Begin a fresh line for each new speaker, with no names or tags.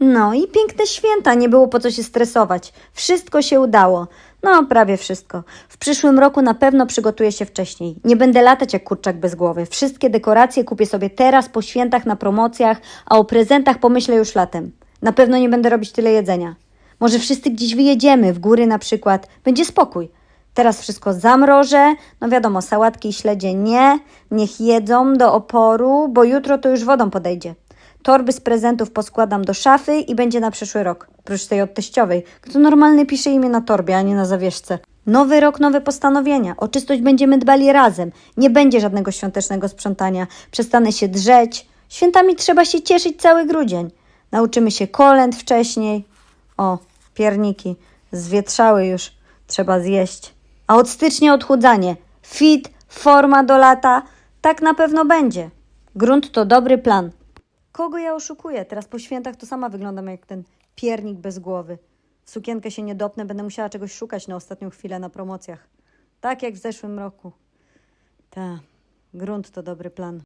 No i piękne święta, nie było po co się stresować. Wszystko się udało. No, prawie wszystko. W przyszłym roku na pewno przygotuję się wcześniej. Nie będę latać jak kurczak bez głowy. Wszystkie dekoracje kupię sobie teraz po świętach na promocjach, a o prezentach pomyślę już latem. Na pewno nie będę robić tyle jedzenia. Może wszyscy gdzieś wyjedziemy, w góry na przykład. Będzie spokój. Teraz wszystko zamrożę. No wiadomo, sałatki i śledzie nie. Niech jedzą do oporu, bo jutro to już wodą podejdzie. Torby z prezentów poskładam do szafy i będzie na przyszły rok. Prócz tej od teściowej. Kto normalny pisze imię na torbie, a nie na zawieszce. Nowy rok, nowe postanowienia. O czystość będziemy dbali razem. Nie będzie żadnego świątecznego sprzątania. Przestanę się drzeć. Świętami trzeba się cieszyć cały grudzień. Nauczymy się kolęd wcześniej. O, pierniki. Zwietrzały już. Trzeba zjeść. A od stycznia odchudzanie. Fit, forma do lata. Tak na pewno będzie. Grunt to dobry plan. Kogo ja oszukuję? Teraz po świętach to sama wyglądam jak ten piernik bez głowy. W sukienkę się nie dopnę, będę musiała czegoś szukać na ostatnią chwilę na promocjach. Tak jak w zeszłym roku. Ta, grunt to dobry plan.